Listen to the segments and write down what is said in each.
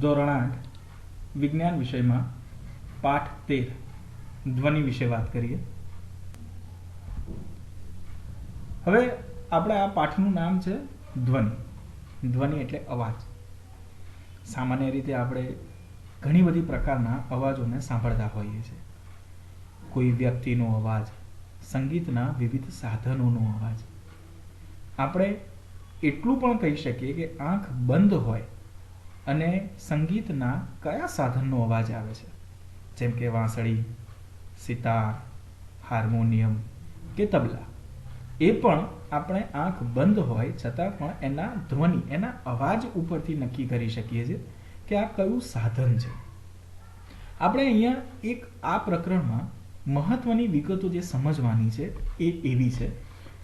ધોરણ આઠ, વિજ્ઞાન વિષયમાં પાઠ તેર, ધ્વનિ વિશે વાત કરીએ. હવે આપણે આ પાઠનું નામ છે ધ્વનિ. ધ્વનિ એટલે અવાજ. સામાન્ય રીતે આપણે ઘણી બધી પ્રકારના અવાજોને સાંભળતા હોઈએ છીએ. કોઈ વ્યક્તિનો અવાજ, સંગીતના વિવિધ સાધનોનો અવાજ. આપણે એટલું પણ કહી શકીએ કે આંખ બંધ હોય અને સંગીતના કયા સાધનનો અવાજ આવે છે? જેમ કે વાંસળી, સિતાર, હાર્મોનિયમ કે તબલા. એ પણ આપણે આંખ બંધ હોય છતાં પણ એના ધ્વનિ, એના અવાજ ઉપરથી નક્કી કરી શકીએ છીએ કે આ કયું સાધન છે. આપણે અહીંયા એક આ પ્રકરણમાં મહત્વની વિગતો જે સમજવાની છે એ એવી છે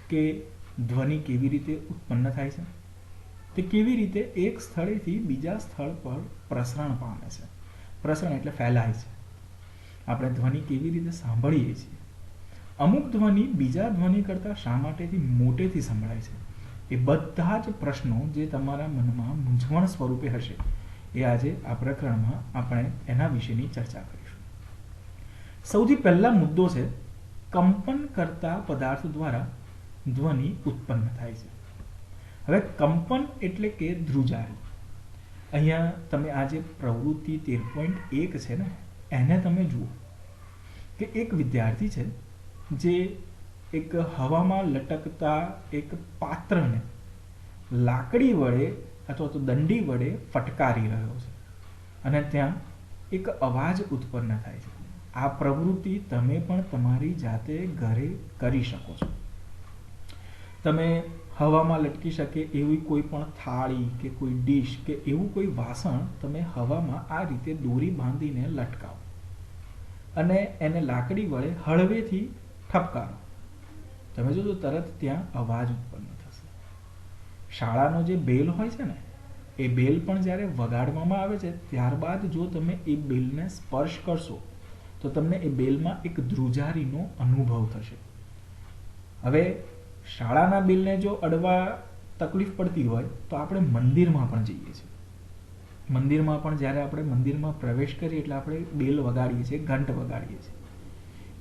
કે ધ્વનિ કેવી રીતે ઉત્પન્ન થાય છે. તે કેવી રીતે એક સ્થળેથી બીજા સ્થળ પર પ્રસરણ પામે છે? પ્રસરણ એટલે ફેલાય છે. આપણે ધ્વનિ કેવી રીતે સાંભળીએ છીએ? અમુક ધ્વનિ બીજા ધ્વનિ કરતાં શા માટેથી મોટેથી સંભળાય છે? એ બધા જ પ્રશ્નો જે તમારા મનમાં મૂંઝવણ સ્વરૂપે હશે, એ આજે આ પ્રકરણમાં આપણે એના વિશેની ચર્ચા કરીશું. સૌથી પહેલા મુદ્દો છે, કંપન કરતા પદાર્થ દ્વારા ધ્વનિ ઉત્પન્ન થાય છે. હવે કંપન એટલે કે ધ્રુજારી અહીંયા તમે આ જે પ્રવૃત્તિ તેર પોઈન્ટ એક છે ને, એને તમે જુઓ કે એક વિદ્યાર્થી છે જે એક હવામાં લટકતા એક પાત્રને લાકડી વડે અથવા તો દંડી વડે ફટકારી રહ્યો છે. અને ત્યાં એક અવાજ ઉત્પન્ન થાય છે. આ પ્રવૃત્તિ તમે પણ તમારી જાતે ઘરે કરી શકો છો. તમે હવામાં લટકી શકે એવી કોઈ પણ થાળી કે કોઈ ડીશ કે એવું કોઈ વાસણ તમે હવામાં આ રીતે દોરી બાંધીને લટકાવો. અને એને લાકડી વડે હળવેથી ઠપકારો. તમે જોજો તરત ત્યાં અવાજ ઉત્પન્ન થશે. શાળાનો જે બેલ હોય છે ને, એ બેલ પણ જ્યારે વગાડવામાં આવે છે, ત્યારબાદ જો તમે એ બેલને સ્પર્શ કરશો, તો તમને એ બેલમાં એક ધ્રુજારીનો અનુભવ થશે. હવે શાળાના બિલને જો અડવા તકલીફ પડતી હોય, તો આપણે મંદિરમાં પણ જઈએ છીએ. મંદિરમાં પણ જ્યારે આપણે મંદિરમાં પ્રવેશ કરીએ એટલે આપણે બેલ વગાડીએ છીએ, ઘંટ વગાડીએ છીએ.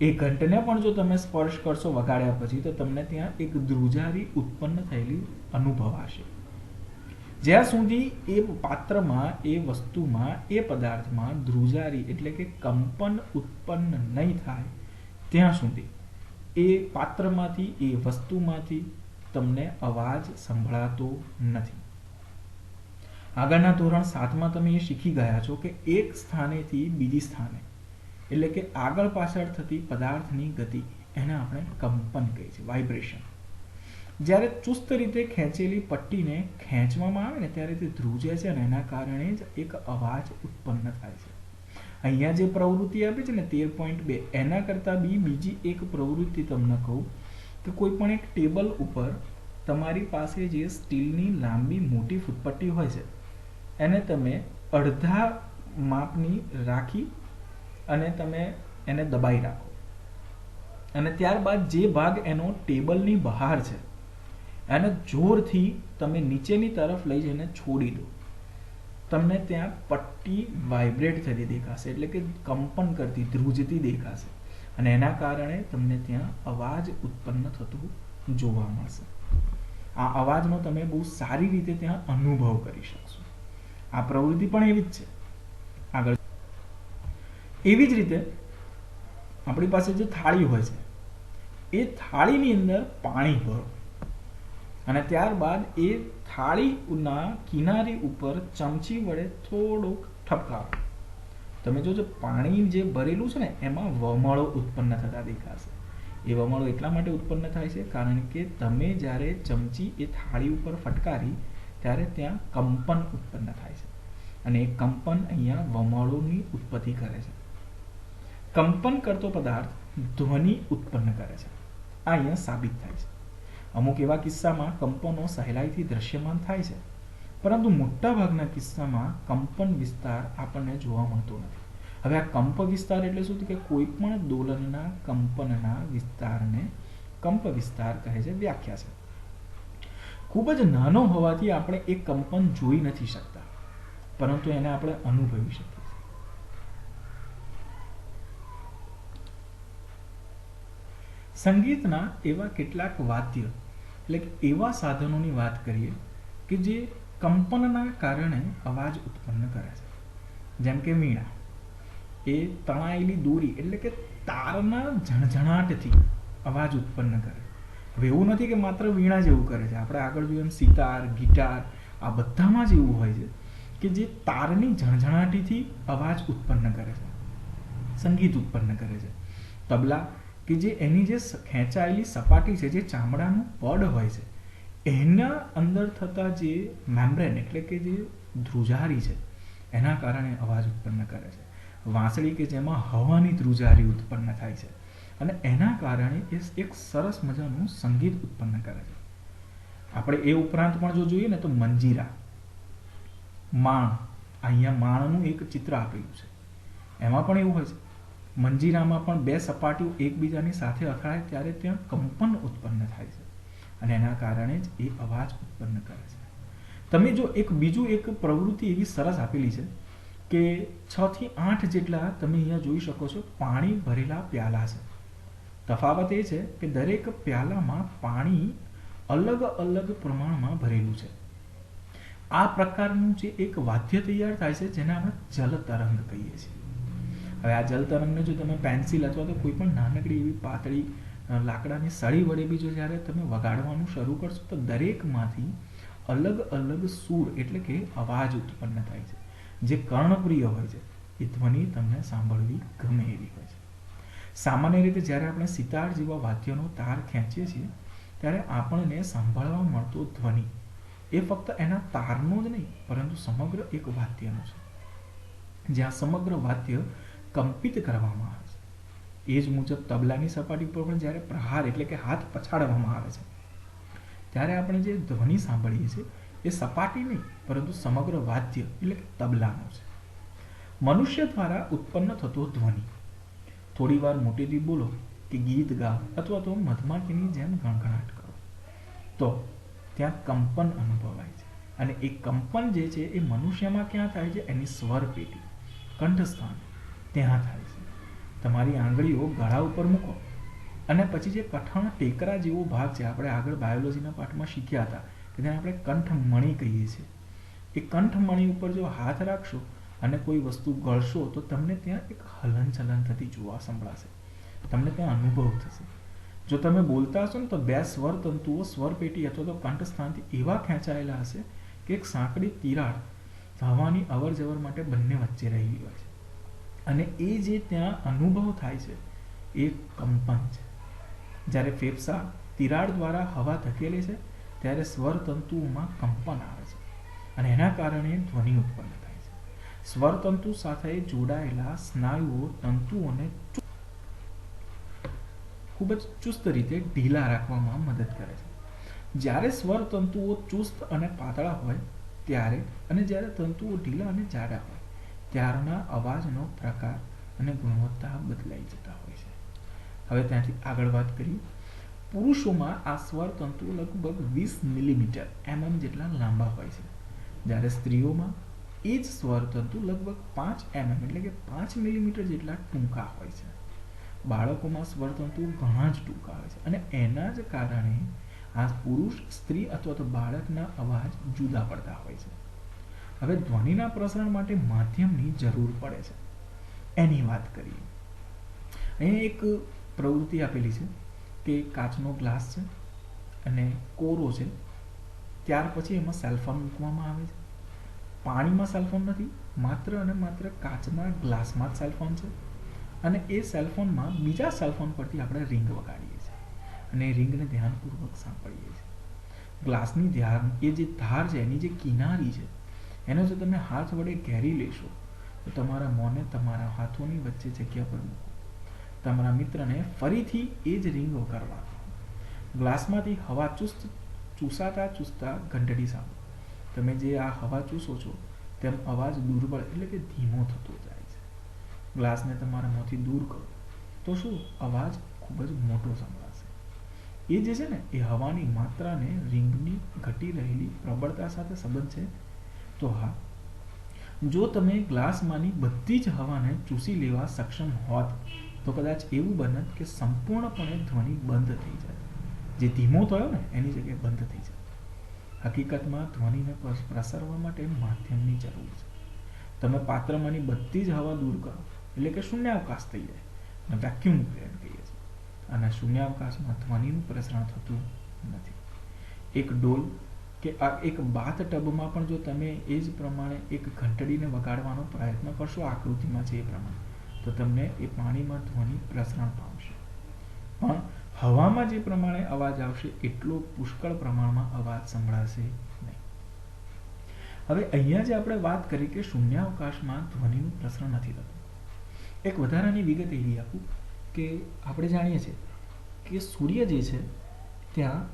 એ ઘંટને પણ જો તમે સ્પર્શ કરશો વગાડ્યા પછી, તો તમને ત્યાં એક ધ્રુજારી ઉત્પન્ન થયેલી અનુભવાશે જ્યાં સુધી એ પાત્રમાં, એ વસ્તુમાં, એ પદાર્થમાં ધ્રુજારી એટલે કે કંપન ઉત્પન્ન નહીં થાય, ત્યાં સુધી એ પાત્રમાંથી, એ વસ્તુમાંથી તમને અવાજ સંભળાતો નથી. આગળના ધોરણ સાતમાં તમે એ શીખી ગયા છો કે એક સ્થાનેથી બીજી સ્થાને, એટલે કે આગળ પાછળ થતી પદાર્થની ગતિ, એને આપણે કંપન કહીએ છીએ વાઇબ્રેશન જ્યારે ચુસ્ત રીતે ખેંચેલી પટ્ટીને ખેંચવામાં આવે ને ત્યારે તે ધ્રુજે છે અને એના કારણે જ એક અવાજ ઉત્પન્ન થાય છે. અહીંયા જે પ્રવૃત્તિ આપી છે ને તેર પોઈન્ટ બે, એના કરતાં બી બીજી એક પ્રવૃત્તિ તમને કહું કે કોઈ પણ એક ટેબલ ઉપર તમારી પાસે જે સ્ટીલની લાંબી મોટી ફૂટપટ્ટી હોય છે, એને તમે અડધા માપની રાખી અને તમે એને દબાઈ રાખો. અને ત્યારબાદ જે ભાગ એનો ટેબલની બહાર છે, એને જોરથી તમે નીચેની તરફ લઈ જઈને છોડી દો. તમને ત્યાં પટ્ટી વાઇબ્રેટ થતી દેખાશે, એટલે કે કંપન કરતી, ધ્રુજતી દેખાશે. અને એના કારણે તમને ત્યાં અવાજ ઉત્પન્ન થતું જોવા મળશે. આ અવાજનો તમે બહુ સારી રીતે ત્યાં અનુભવ કરી શકશો. આ પ્રવૃત્તિ પણ એવી જ છે. આગળ. એવી જ રીતે આપણી પાસે જે થાળી હોય છે, એ થાળીની અંદર પાણી ભરો. અને ત્યારબાદ એ થાળીના કિનારી ઉપર ચમચી વડે થોડુંક ઠપકારો. તમે જોજો, પાણી જે ભરેલું છે ને, એમાં વમળો ઉત્પન્ન થતા દેખાશે. એ વમળો એટલા માટે ઉત્પન્ન થાય છે, કારણ કે તમે જ્યારે ચમચી એ થાળી ઉપર ફટકારી, ત્યારે ત્યાં કંપન ઉત્પન્ન થાય છે. અને એ કંપન અહીંયા વમળોની ઉત્પત્તિ કરે છે. કંપન કરતો પદાર્થ ધ્વનિ ઉત્પન્ન કરે છે. આ અહીંયા સાબિત થાય છે. અમુક એવા કિસ્સામાં કંપનો સહેલાઈથી દ્રશ્યમાન થાય છે. પરંતુ મોટાભાગના કિસ્સામાં કંપન વિસ્તાર આપણને જોવા મળતો નથી. હવે આ કંપ વિસ્તાર એટલે શું? કે કોઈ પણ દોલનના કંપનના વિસ્તારને કંપ વિસ્તાર કહે છે, વ્યાખ્યા છે. ખૂબ જ નાનો હોવાથી આપણે એ કંપન જોઈ નથી શકતા. પરંતુ એને આપણે અનુભવી શકીએ. સંગીતના એવા કેટલાક વાદ્ય એટલે કે એવા સાધનોની વાત કરીએ કે જે કંપનના કારણે અવાજ ઉત્પન્ન કરે છે. જેમ કે વીણા. એ તણાયેલી દોરી એટલે કે તારના ઝણઝણાટથી અવાજ ઉત્પન્ન કરે. હવે એવું નથી કે માત્ર વીણા જેવું કરે છે. આપણે આગળ જોઈએ સિતાર, ગિટાર, આ બધામાં જ એવું હોય છે કે જે તારની ઝણઝણાટીથી અવાજ ઉત્પન્ન કરે છે. સંગીત ઉત્પન્ન કરે છે. તબલા કે જે એની જે ખેંચાયેલી સપાટી છે, જે ચામડાનું પડ હોય છે, એના અંદર થતા જે મેમ્બ્રેન એટલે કે જે ધ્રુજારી છે, એના કારણે અવાજ ઉત્પન્ન કરે છે. વાંસળી કે જેમાં હવાની ધ્રુજારી ઉત્પન્ન થાય છે અને એના કારણે એ એક સરસ મજાનું સંગીત ઉત્પન્ન કરે છે. આપણે એ ઉપરાંત પણ જો જોઈએ ને તો મંજીરા માણ અહીંયા માણનું એક ચિત્ર આપેલું છે. એમાં પણ એવું હોય છે. મંજીરામાં પણ બે સપાટીઓ એકબીજાની સાથે અથડાય ત્યારે ત્યાં કંપન ઉત્પન્ન થાય છે. અને એના કારણે જ એ અવાજ ઉત્પન્ન કરે છે. તમે જો એક બીજું એક પ્રવૃત્તિ એવી સરસ આપેલી છે કે છ થી આઠ જેટલા તમે અહીંયા જોઈ શકો છો, પાણી ભરેલા પ્યાલા છે. તફાવત એ છે કે દરેક પ્યાલામાં પાણી અલગ અલગ પ્રમાણમાં ભરેલું છે. આ પ્રકારનું જે એક વાદ્ય તૈયાર થાય છે, જેને આપણે જલ તરંગ કહીએ છીએ. હવે આ જલ તરંગને જો તમે પેન્સિલ અથવા તો કોઈ પણ નાનકડી એવી પાતળી લાકડાની સળી વડે બી જો જ્યારે તમે વગાડવાનું શરૂ કરશો, તો દરેકમાંથી અલગ અલગ સૂર એટલે કે અવાજ ઉત્પન્ન થાય છે. જે કર્ણપ્રિય હોય છે, એ ધ્વનિ તમને સાંભળવી ગમે એવી હોય છે. સામાન્ય રીતે જ્યારે આપણે સિતાર જેવા વાદ્યનો તાર ખેંચીએ છીએ, ત્યારે આપણને સાંભળવા મળતો ધ્વનિ એ ફક્ત એના તારનો જ નહીં, પરંતુ સમગ્ર એક વાદ્યનો છે. જ્યાં સમગ્ર વાદ્ય કંપિત કરવામાં આવે છે. એ જ મુજબ તબલાની સપાટી પર પણ જ્યારે પ્રહાર એટલે કે હાથ પછાડવામાં આવે છે, ત્યારે આપણે જે ધ્વનિ સાંભળીએ છીએ, એ સપાટી નહીં, પરંતુ સમગ્ર વાદ્ય એટલે કે તબલાનો છે. મનુષ્ય દ્વારા ઉત્પન્ન થતો ધ્વનિ. થોડી વાર મોટેથી બોલો કે ગીત ગા અથવા તો મધમાખીની જેમ ગણગણાટ કરો. તો ત્યાં કંપન અનુભવાય છે અને એ કંપન જે છે એ મનુષ્યમાં ક્યાં થાય છે? એની સ્વર પેટી કંઠસ્થાન. ત્યાં થાય છે. તમારી આંગળીઓ ગળા ઉપર મૂકો અને પછી જે કઠણ ટેકરા જેવો ભાગ છે, આપણે આગળ બાયોલોજીના પાઠમાં શીખ્યા હતા, કે જેને આપણે કંઠમણી કહીએ છીએ. એ કંઠમણી ઉપર જો હાથ રાખશો અને કોઈ વસ્તુ ગળશો, તો તમને ત્યાં એક હલનચલન થતી જોવા સંભળાશે. તમને ત્યાં અનુભવ થશે. જો તમે બોલતા હશો ને, તો બે સ્વર તંતુઓ, સ્વર પેટી અથવા તો કંઠસ્થાનથી એવા ખેંચાયેલા હશે કે એક સાંકડી તિરાડ હવાની અવર જવર માટે બંને વચ્ચે રહેલી હોય છે. અને એ જે ત્યાં અનુભવ થાય છે, એ કંપન છે. જ્યારે ફેફસા તિરાડ દ્વારા હવા ધકેલે છે, ત્યારે સ્વર તંતુઓમાં કંપન આવે છે અને એના કારણે ધ્વનિ ઉત્પન્ન થાય છે. સ્વર તંતુ સાથે જોડાયેલા સ્નાયુઓ, તંતુઓને ખૂબ જ ચુસ્ત રીતે ઢીલા રાખવામાં મદદ કરે છે. જ્યારે સ્વર તંતુઓ ચુસ્ત અને પાતળા હોય, ત્યારે અને જ્યારે તંતુઓ ઢીલા અને જાડા હોય ત્યારના અવાજનો પ્રકાર અને ગુણવત્તા બદલાઈ જતા હોય છે. હવે ત્યાંથી આગળ વાત કરી પુરુષોમાં આ સ્વર તંતુ લગભગ વીસ મિલીમીટર એમએમ જેટલા લાંબા હોય છે. જ્યારે સ્ત્રીઓમાં એ જ સ્વર તંતુ લગભગ પાંચ એમએમ એટલે કે પાંચ મિલીમીટર જેટલા ટૂંકા હોય છે. બાળકોમાં સ્વર તંતુ ઘણા જ ટૂંકા હોય છે અને એના જ કારણે આ પુરુષ સ્ત્રી અથવા તો બાળકના અવાજ જુદા પડતા હોય છે. હવે ધ્વનિના પ્રસારણ માટે માધ્યમની જરૂર પડે છે. એની વાત કરીએ. અહીંયા એક પ્રવૃત્તિ આપેલી છે કે કાચનો ગ્લાસ છે અને કોરો છે. ત્યાર પછી એમાં સેલફોન મૂકવામાં આવે છે. પાણીમાં સેલફોન નથી, માત્ર અને માત્ર કાચના ગ્લાસમાં જ સેલફોન છે. અને એ સેલફોનમાં બીજા સેલફોન પરથી આપણે રિંગ વગાડીએ છીએ. અને એ રિંગને ધ્યાનપૂર્વક સાંભળીએ છીએ. ગ્લાસની ધ્યાન, એ જે ધાર છે, એની જે કિનારી છે એને જો તમે હાથ વડે ઘેરી લેશો, તો તમારા મોંને તમારા હાથોની વચ્ચે જગ્યા પર મૂકો. તમારા મિત્રને ફરીથી એ જ રીંગો કરવા ગ્લાસમાંથી હવા ચુસ્ત, ચૂસાતા ચૂસતા ઘંટડી સાંભળો. તમે જે આ હવા ચૂસો છો, તેમ અવાજ દુર્બળ એટલે કે ધીમો થતો જાય છે. ગ્લાસને તમારા મોંથી દૂર કરો, તો શું અવાજ ખૂબ જ મોટો સંભળાશે. એ જે છે ને, એ હવાની માત્રાને રિંગની ઘટી રહેલી પ્રબળતા સાથે સંબંધ છે તો હા. જો તમે ગ્લાસમાંની બધી જ હવાને ચૂસી લેવા સક્ષમ હોત, તો કદાચ એવું બનત કે સંપૂર્ણપણે ધ્વનિ બંધ થઈ જાય. જે ધીમો થયો ને, એની જગ્યાએ બંધ થઈ જાય. હકીકતમાં ધ્વનિને પ્રસરવા માટે માધ્યમની જરૂર છે. તમે પાત્રમાંની બધી જ હવા દૂર કરો, એટલે કે શૂન્યાવકાશ થઈ જાય. અને વેક્યુમ એમ કહીએ છીએ. અને શૂન્યાવકાશમાં ધ્વનિનું પ્રસરણ થતું નથી. એક ડોલ કે આ એક બાથ ટબમાં પણ જો તમે એ જ પ્રમાણે એક ઘંટડીને વગાડવાનો પ્રયત્ન કરશો, આકૃતિમાં છે એ પ્રમાણે, તો તમને એ પાણીમાં ધ્વનિ પ્રસરણ પામશે. પણ હવામાં જે પ્રમાણે અવાજ આવશે, એટલો પુષ્કળ પ્રમાણમાં અવાજ સંભળાશે નહીં. હવે અહીંયા જે આપણે વાત કરી કે શૂન્યાવકાશમાં ધ્વનિનું પ્રસરણ નથી થતું. એક વધારાની વિગત એવી આપું કે આપણે જાણીએ છીએ કે સૂર્ય જે છે, ત્યાં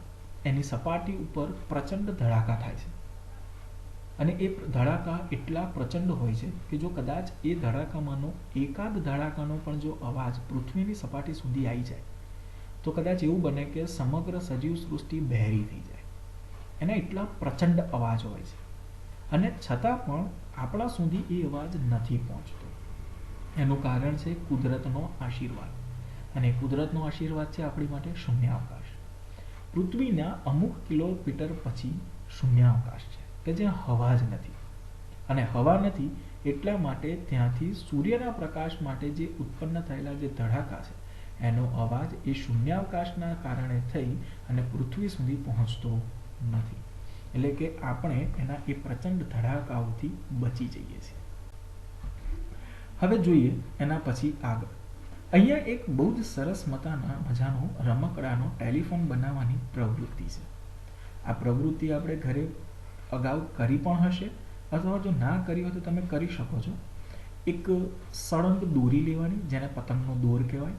એની સપાટી ઉપર પ્રચંડ ધડાકા થાય છે. અને એ ધડાકા એટલા પ્રચંડ હોય છે કે જો કદાચ એ ધડાકામાંનો એકાદ ધડાકાનો પણ જો અવાજ પૃથ્વીની સપાટી સુધી આવી જાય, તો કદાચ એવું બને કે સમગ્ર સજીવ સૃષ્ટિ બહેરી થઈ જાય. એના એટલા પ્રચંડ અવાજ હોય છે. અને છતાં પણ આપણા સુધી એ અવાજ નથી પહોંચતો. એનું કારણ છે કુદરતનો આશીર્વાદ. અને કુદરતનો આશીર્વાદ છે આપણી માટે શૂન્યાવકાશ પૃથ્વીના અમુક કિલોમીટર પછી શૂન્યાવકાશ છે, કે જ્યાં હવા જ નથી. અને હવા નથી એટલા માટે ત્યાંથી સૂર્યના પ્રકાશ માટે જે ઉત્પન્ન થયેલા જે ધડાકા છે, એનો અવાજ એ શૂન્યાવકાશના કારણે થઈ અને પૃથ્વી સુધી પહોંચતો નથી. એટલે કે આપણે એના એ પ્રચંડ ધડાકાઓથી બચી જઈએ છીએ. હવે જોઈએ એના પછી આગળ. અહીંયા એક બહુ જ સરસ મતાના મજાનો રમકડાનો ટેલિફોન બનાવવાની પ્રવૃત્તિ છે. આ પ્રવૃત્તિ આપણે ઘરે અગાઉ કરી પણ હશે અથવા જો ના કરી હોય તો તમે કરી શકો છો. એક સળંગ દોરી લેવાની, જેને પતંગનો દોર કહેવાય.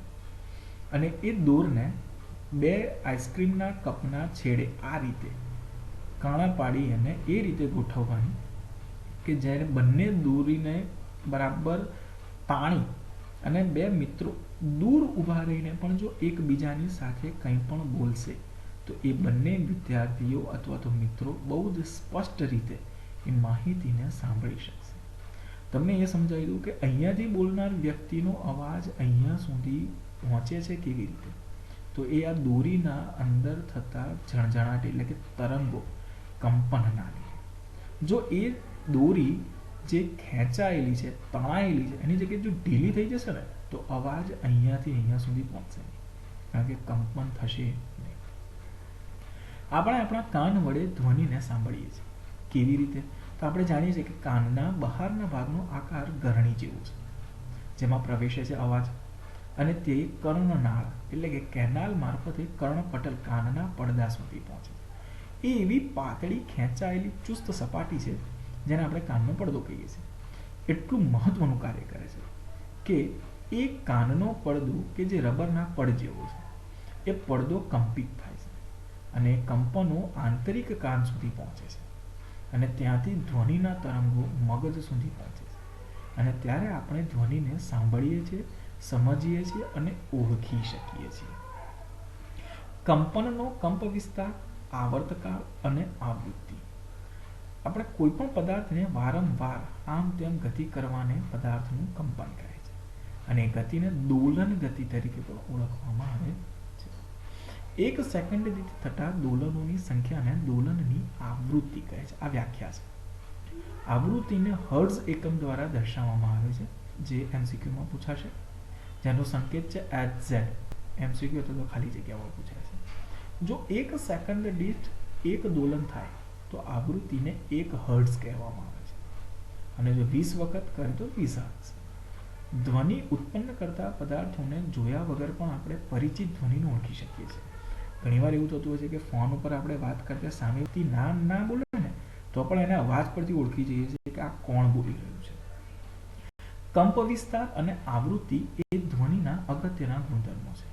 અને એ દોરને બે આઈસ્ક્રીમના કપના છેડે આ રીતે કાણા પાડી અને એ રીતે ગોઠવવાની કે જ્યારે બંને દોરીને બરાબર તાણી અને બે મિત્રો દૂર ઊભા રહીને પણ જો એકબીજાની સાથે કંઈ પણ બોલશે, તો એ બંને વિદ્યાર્થીઓ અથવા તો મિત્રો બહુ જ સ્પષ્ટ રીતે એ માહિતીને સાંભળી શકશે. તમને એ સમજાવી દઉં કે અહીંયાથી બોલનાર વ્યક્તિનો અવાજ અહીંયા સુધી પહોંચે છે કેવી રીતે? તો એ આ દોરીના અંદર થતા ઝણઝણાટ એટલે કે તરંગો કંપનના લીધે જો એ દોરી જે ખેંચાયેલી છે, તણાયેલી છે, એની જગ્યાએ જો ઢીલી થઈ જશે ને, તો અવાજ અહીંયાથી અહીંયા સુધી પહોંચશે નહીં. કારણ કે કંપન થશે નહીં. આપણે આપણા કાન વડે ધ્વનિને સાંભળીએ છીએ. કેવી રીતે? તો આપણે જાણીએ છીએ કે કાનના બહારના ભાગનો આકાર ગરણી જેવો છે. જેમાં પ્રવેશે છે અવાજ. અને તે કર્ણનાળ એટલે કે કેનાલ મારફતે કર્ણપટલ કાનના પડદા સુધી પહોંચે. એ એવી પાતળી ખેંચાયેલી ચુસ્ત સપાટી છે જેને આપણે કાનનો પડદો કહીએ છીએ. એટલું મહત્વનું કાર્ય કરે છે કે એ કાનનો પડદો કે જે રબરના પડ જેવો છે, એ પડદો કંપિત થાય છે અને કંપનો આંતરિક કાન સુધી પહોંચે છે અને ત્યાંથી ધ્વનિના તરંગો મગજ સુધી પહોંચે છે. અને ત્યારે આપણે ધ્વનિને સાંભળીએ છીએ, સમજીએ છીએ અને ઓળખી શકીએ છીએ. કંપનનો કંપ વિસ્તાર, આવર્તકાળ અને આવૃત્તિ. આપણે કોઈ પણ પદાર્થને વારંવાર આમ તેમ ગતિ કરવાને પદાર્થનું કંપન કહે છે. અને એ ગતિને દોલન ગતિ તરીકે પણ ઓળખવામાં આવે છે. એક સેકન્ડ દીઠ થતા દોલનોની સંખ્યાને દોલનની આવૃત્તિ કહે છે. આ વ્યાખ્યા છે. આવૃત્તિને હર્ઝ એકમ દ્વારા દર્શાવવામાં આવે છે, જે એમસીક્યુમાં પૂછાશે. જેનો સંકેત છે એચ ઝેડ. એમસીક્યુ અથવા તો ખાલી જગ્યામાં પૂછાશે જો એક સેકન્ડ દીઠ એક દોલન થાય તો આવૃત્તિને એક હર્ટ્સ કહેવામાં આવે છે. અને જો વીસ વખત કરે તો વીસ હર્ટ્સ ધ્વનિ ઉત્પન્ન કરતા પદાર્થોને જોયા વગર પણ આપણે પરિચિત ધ્વનિને ઓળખી શકીએ છીએ. ઘણીવાર એવું થતું હોય છે કે ફોન ઉપર આપણે વાત કરતા સામેથી ના ના બોલે ને, તો પણ એને અવાજ પરથી ઓળખી જઈએ છીએ કે આ કોણ બોલી રહ્યું છે. કંપ વિસ્તાર અને આવૃત્તિ એ ધ્વનિના અગત્યના ગુણધર્મો છે.